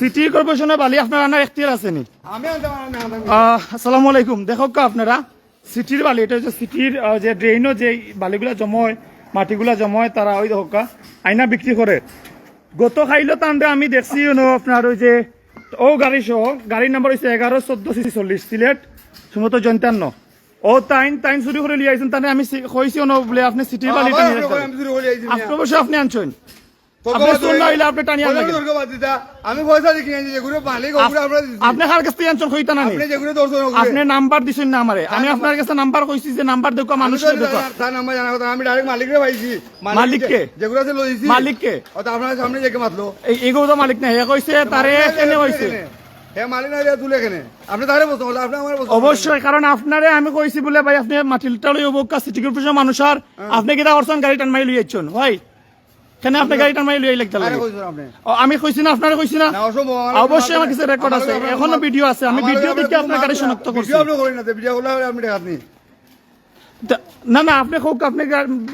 City কর্পোরেশনের বালি আপনার আনার এখতিয়ার আছে নি? আসসালামু আলাইকুম। দেখো আপনারা সিটির বালি এটা হচ্ছে সিটির যে ড্রেনও যে বালিগুলা জময় মাটিগুলা জময় তারা ওই দেখো আইনা বিক্রি করে। গত খাইলো তান্ডে আমি দেখছি আপনার ওই যে ও গাড়ি সহ গাড়ির নাম্বার হচ্ছে এগারো চোদ্দ চল্লিশ সিলেট সুমত জয়ন্তান্ন ও তাইন তাইন চুরি করে লিয়ে আইছেন তানে আমি কইছি বলে আপনি সিটির বালিটা নিয়ে। আপনার বসে আপনি আনছেন। আমি পয়সা দিয়ে যেগুলো মালিক, ওগুলো আমরা দিছি। আপনি কার কাছ থেকে কইতা না আপনি যেগুলো ধরছেন, আপনি নাম্বার দিছেন না আমারে আমি আপনার কাছে নাম্বার কইছি যে নাম্বার দেখো আমি মানুষের দেখো তার- তার নাম্বার জানার কথা, আমি direct মালিকরে পাইছি। মালিককে? যেগুলো আছে লইছি। মালিককে? ও তো আপনার সামনে যেকে মাতলো। এই এগো তো মালিক না হে কইছে তারে কেনে কইছে কেনে অবশ্যই কারণ আপনারে আমি কইছি বলে ভাই আপনি মাটিলটা লই অবকা সিটি কর্পোরেশন মানুষ আর আপনি কিটা করছেন গাড়ি টান মারি লইছেন ভাই কেন আপনি গাড়ি টান মারি লই লাগতে লাগে? আমি কইছি না আপনারে কইছি না? অবশ্যই আমার কাছে রেকর্ড আছে। এখনও ভিডিও আছে। আমি ভিডিও দেখে আপনার গাড়ি শনাক্ত করছি। ভিডিও আপনি করেন না ভিডিও করলে আপনি দেখাত নি। না না আপনি খুব আপনি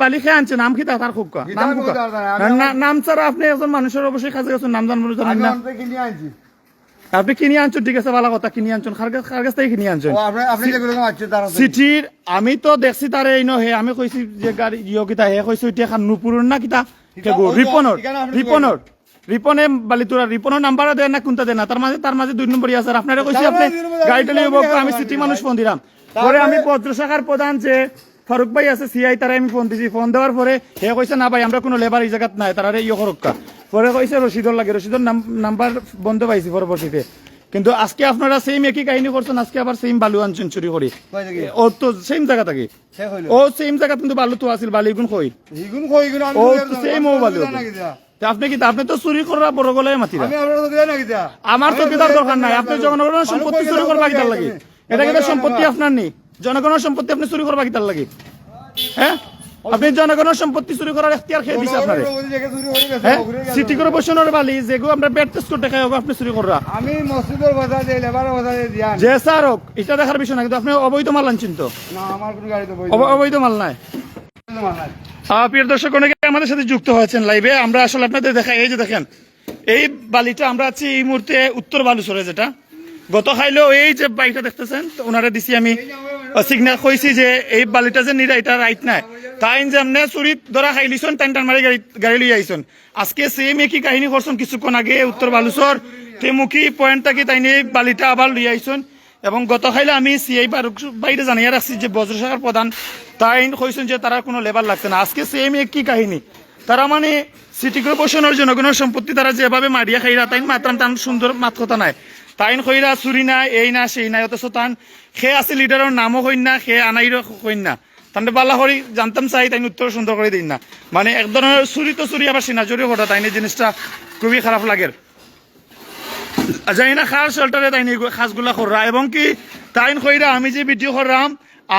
বালি খেয়ে আনছেন। নাম কি তার খুব নাম নাম ছাড়া আপনি একজন মানুষের অবশ্যই কাছে গেছেন নাম জানব জানেন না। অন্তে কিনে আনছি। আপনি কিনে আনছেন ঠিক আছে ভালো কথা কিনে আনছেন। কার কাছ থেকে কিনে আনছেন? চিঠির আমি তো দেখছি তারে এই হে আমি কইছি যে গাড়ি ইয় কিতা হে কইছি খান নুপুরের না কিতা? রিপনের রিপনের রিপনে বালিতুরা রিপনের নাম্বার দেয় না কোনটা দেয় না। তার মাঝে তার মাঝে দুই নম্বরই আছে। আপনারা কইছি আপনি গাড়িটা আমি সিটি মানুষ ফোন দিলাম। পরে আমি পত্র শাখার প্রধান যে ফারুক ভাই আছে সিআই তারা আমি ফোন দিছি। ফোন দেওয়ার পরে হে কইছে না ভাই আমরা কোনো লেবার এই জায়গাত নাই তারা ইয়ে করক্কা পরে কইছে রশিদর লাগে। রশিদর নাম্বার বন্ধ পাইছি পরবর্তীতে। কিন্তু আজকে আপনারা সেম একই কাহিনী করছেন আজকে আবার সেম বালু আনছেন চুরি করে ও তো সেম জায়গা থাকে। ও সেম জায়গা কিন্তু বালু তো আছিল বালি গুণ কই ইগুন কই ইগুন ও আপনি ও? তা আপনি কি আপনি তো চুরি করা বড় গলায় মাতিরা আমি আপনার তো বুঝার না আমার তো কিতার দরকার নাই। আপনি? জনগণের সম্পত্তি চুরি করবা কিতার লাগে? এটা কিন্তু সম্পত্তি। আপনার নেই। জনগণের সম্পত্তি আপনি চুরি করবা কিতার লাগে। হ্যাঁ? আপনি জনগণের সম্পত্তি চুরি করার এখতিয়ার খেয়ে দিছে আপনারে। হয়ে সিটি কর্পোরেশনের বালি যেগুলো আমরা ব্যাট টেস্ট করতে খাই আপনি চুরি করা আমি মসজিদের কথা দিয়ে লেবারের কথা দিয়ে দিয়ান। যে স্যার হোক এটা দেখার বিষয় না কিন্তু আপনি অবৈধ মাল আনছেন তো। না আমার কোনো গাড়ি তো বই অব- অবৈধ মাল নাই। প্রিয় দর্শক অনেকে আমাদের সাথে যুক্ত হয়েছেন লাইভে আমরা আসলে আপনাদের দেখা এই যে দেখেন এই বালিটা আমরা আছি এই মুহূর্তে উত্তর বালুচরে যেটা। গত খাইলেও এই যে বাইকটা দেখতেছেন ওনারা দিছি আমি সিগনাল কইছি যে এই বালিটা যে নিরা, এটা রাইট নাই। তাই যে আপনি চুরিত ধরা খাইলিছন টান টান মারি গাড়ি গাড়ি লই আইছন আজকে সেম একই কাহিনী করছেন কিছুক্ষণ আগে উত্তর বালুচর তেমুকি পয়েন্ট থাকি তাই নিয়ে বালিটা আবার লই আইছন এবং গত খাইলে আমি সিআই বাইরে জানিয়ে রাখছি যে বজ্রসাগর প্রধান তাই কইছেন যে তারা কোনো লেবার লাগছে না। আজকে সেম একই কাহিনী। তারা মানে সিটি কর্পোরেশনের জনগণের সম্পত্তি তারা যেভাবে মারিয়া খাইরা তাই মাত্রাম তান সুন্দর মাত কথা নাই। তাইন কইরা চুরি না এই না সেই নাই। অথচ তান সে আছে লিডারের নামও কইন না সে আনাইর কইন। না তাহলে বাল্লা করি জানতাম চাই তাই উত্তর সুন্দর করে দিন। না মানে এক ধরনের চুরি তো চুরি আবার সিনাজুরি করা তাই জিনিসটা খুবই খারাপ লাগে। যাই না খার শেল্টারে তাই খাসগুলা কররা এবং কি, তাইন কইরা আমি যে ভিডিও করলাম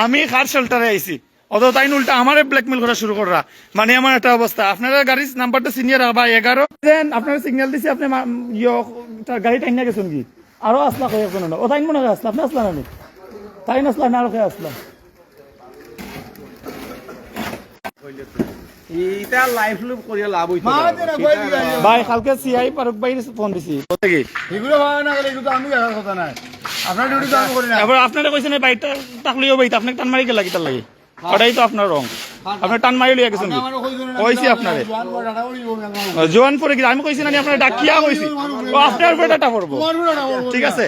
আমি খার শেল্টারে আইছি অত তাইন উল্টা আমারে ব্ল্যাকমেল করা শুরু করা মানে আমার একটা অবস্থা আপনারা গাড়ির নাম্বারটা সিনিয়র বা এগারো আপনারা সিগন্যাল দিছি, আপনি গাড়ি টাইন না গেছেন কি? আরও আসলা কয়ে কোনো না। ও তাইন মনে হয় আসলা আপনি আসলা না নি? তাইন আসলা না আরও খেয়ে আসলাম এটা লাইফ লুপ করিয়া লাভ হইতো মা দে কই দিয়ান ভাই কালকে সিআই ফারুক ভাই ফোন দিছি। এগুলো ভালো না গেলে এগুলো তো আমি কথা নাই। আপনার ডিউটি তো আমি করি না। এবার আপনারা কইছেন এই বাইকটা তাকলিও বাইত আপনি টান মারি গেলা কিতার লাগে। ওটাই তো আপনার রং। আপনি টান মারি লিয়ে গেছেন কইছি আপনারে। জোয়ান পরে কি আমি কইছি না আপনার ডাকিয়া কইছি। ও আপনার উপরে ডাটা পড়ব। ঠিক আছে।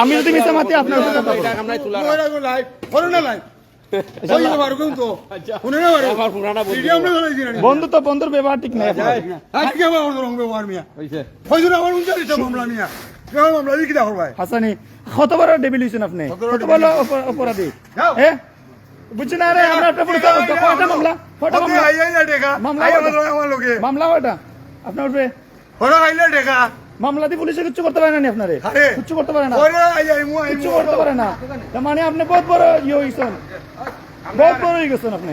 আমি যদি মিশে মাতি আপনার উপরে ডাটা পড়ব। আমরা তুলা লাইভ করো না লাইভ কই না পুরানা বন্ধু। তো বন্ধুর ব্যবহার ঠিক নাই আপনার। হাসানি কত ডেবিল আপনি? অপরাধী। বুঝছেন আরে আমরা একটা কয়টা মামলা কয়টা মামলা আইয়াই না দেখা মামলা আইয়া? আমার লোকে মামলা কয়টা আপনার উপরে হলো আইলে দেখা মামলা দিয়ে পুলিশে কিচ্ছু করতে পারে না নি আপনারে। কিচ্ছু করতে পারে না ওরে আইয়া কিচ্ছু করতে পারে না তার মানে আপনি বহুত বড় ইয়ে হইছেন বহুত বড় হয়ে গেছেন আপনি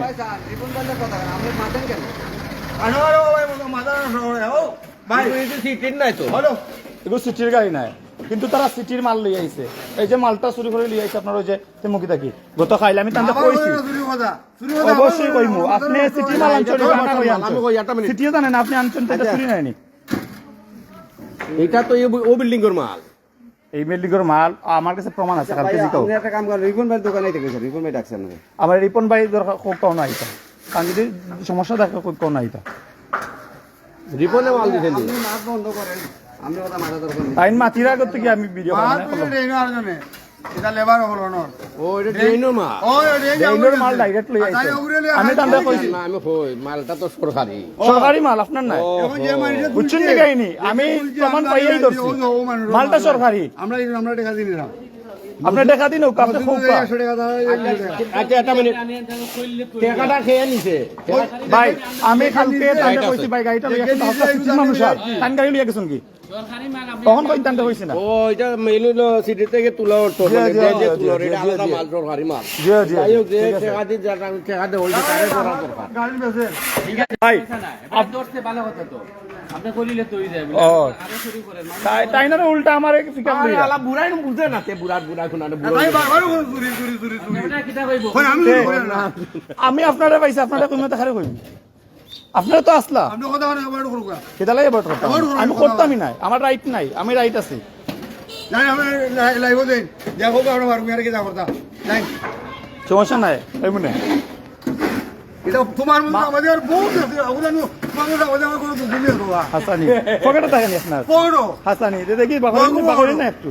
ভাই না সিটের নাই তো এগুলো সিটির গাড়ি নাই কিন্তু তারা সিটির মাল লিয়ে আইছে। এই যে মালটা চুরি করে লিয়ে আইছে আপনার ওই যে তেমুকি থাকি। গত খাইলে আমি আমার কইছি। চুরি কথা চুরি কথা অবশ্যই কইমু। আপনি সিটি মাল আনছেন না একটা আনছেন। মিনিট। সিটিও জানেন আপনি আনছেন তো এটা চুরি নাইনি এটা তো এই- ও বিল্ডিং এর মাল। এই বিল্ডিংয়ের মাল আমার কাছে প্রমাণ আছে কালকে জিকাও আপনি একটা কাম করেন রিপন ভাই দোকানে থেকে রিপন ভাই ডাকছেন আমার রিপন ভাই দরকার খুব কম না আইতা কারণ যদি সমস্যা থাকে খুব কম না আইতা রিপনে মাল দিছেন আপনি মাছ বন্ধ করেন। দরকার মাতির আগত থেকে আমি ভিডিও এটা লেবার হলো ও এটা মাল ও মাল লই আইছে। আমি তান্ডা কইছি। না আমি কই মালটা তো সরকারি। সরকারি মাল আপনার নাই? এখন যে মানুষে বুঝছেন তুলছে, আমি প্রমাণ আমরা পাইয়াই এই ধরছি। ও- ও মানুষের মালটা সরকারি। আমরা আমরা টাকা দিই না। আপনি দেখা দিন আপনি খুব। আচ্ছা একটা মিনিট। টাকাটা খেয়ে নিছে। ভাই আমি কালকে তান্ডা কইছি ভাই গাড়িটা লইয়া হস্তা মানুষ আর তান গাড়ি লইয়া গেছেন কি? তখন কই তান্ডা কইছি না? ও এটা মেইন সিটি থেকে তুলা উঠতো মানে যে যে জি, এটা আলাদা জি। মাল সরকারি মাল। জি জি যাই হোক যে টাকা দিয়ে যারা টাকা দিয়ে ওই টাকা করা দরকার গাড়ি বেচে। ভাই আপনি ধরতে ভালো কথা তো। আপনি করিলে তো যাবে ও আরও শুরু করেন তাই তাই না উল্টা আমার ফিকার আরে লইয়া আলা বুড়াই বুঝে না তে বুড়া আমি কিটা আপনারা পাইছি আপনারা কইমা দেখারে কইম? আপনারা তো আসলা। কেদা লাগে বট আমি করতামই নাই আমার রাইট নাই আমি রাইট আছি। সমস্যা নাই এই মনে এটা তোমার মতো আমাদের বহুত আছে, ওগুলো নো- আমাদের আমার কোনো দুঃখ নেই বাবা। হাসানি পকেটে থাকেনি আপনার। হাসানি দেখি বাকরেন বাকর, বাকরেন না একটু।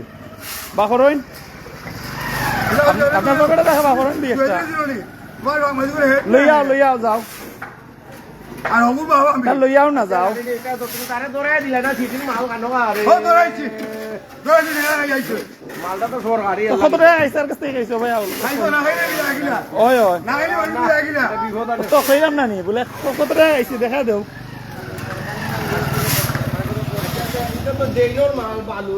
বাকরেন আপনার- আপনার পকেটে থাকে বাকরেন দি একটা দুই দিন হলি। তোমার বাংলাদেশ করে হেড লইয়াও লইয়াও যাও আর হবু বাবা আমি। লইয়াও না যাও এটা তো তুমি তারে ধরে দিলে না সিটির মাল কানো আরে ও, ধরাইছি। ধরাইছি, এরা আইছে। মালটা তো সরকারি তো কত টাকা আইসার কাছ গেছো ভাই খাইছো, না খাইলে কি লাগিলা? ওই ওই না খাইলে মানুষ লাগিলা? তো কইলাম না নি বলে কত টাকা আইছি দেখা দেও এটা তো ডেইলোর মাল বালু